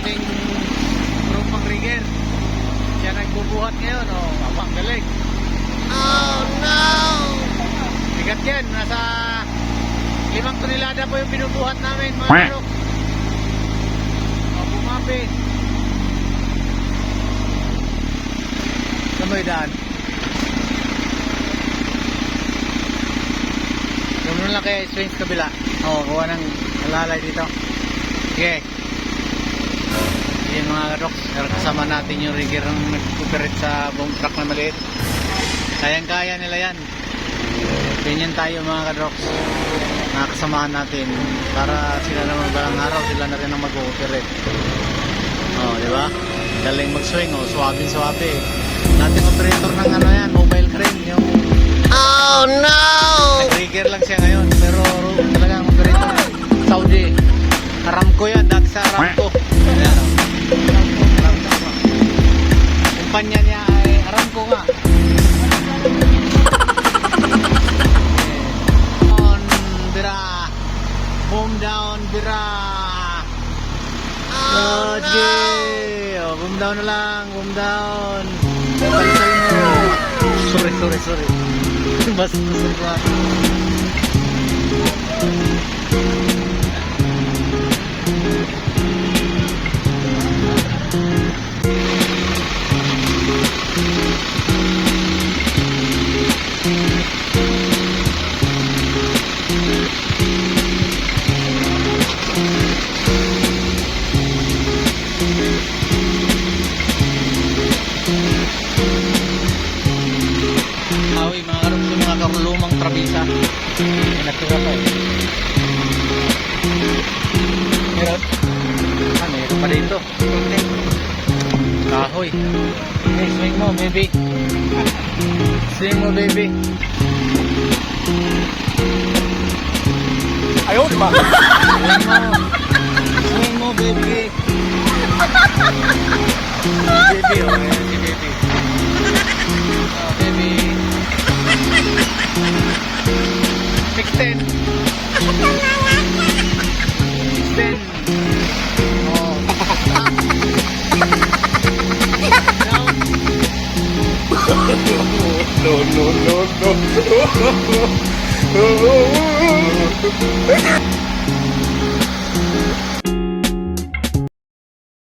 ating grupang rigger. Siya nagbubuhat ngayon. Oh, abang galing. Oh no! Bigat yan. Nasa limang tonelada po yung binubuhat namin. Mga kalok. Oh, bumapit. Yung daan? Ganoon lang kaya swing sa kabila. Oo, oh, kuha ng alalay dito. Okay. Yan mga kadoks. Kasama natin yung rigger ng nag-operate sa boom truck na maliit. Kayang-kaya nila yan. Ganyan tayo mga kadroks. Nakakasamahan natin para sila naman balang araw sila na rin ang mag-ooperate. Oh, di ba? Galing mag-swing, oh, swabe swabe. Dating operator ng ano yan, mobile crane, yung Oh no! nag-rigger lang siya ngayon, pero talagang operator Saudi. Aramco yan, dati sa Aramco. Kumpanya niya ay Aramco nga. On bira. Boom down bira. Oh yay. Oh, boom down na lang, boom down. Balisan mo. Sorry, sorry, sorry. Basta sa Karong yung mga karulumang trabisa. May natira pa eh. Meron? Ah, meron pa dito. Kahoy. Hey, swing mo, baby. Swing mo, baby. Ayaw, di ba? Swing mo. Swing mo, baby. baby, oh. Ayan si baby. Baby. 16. 16. Oh. Down. No, no, no, no.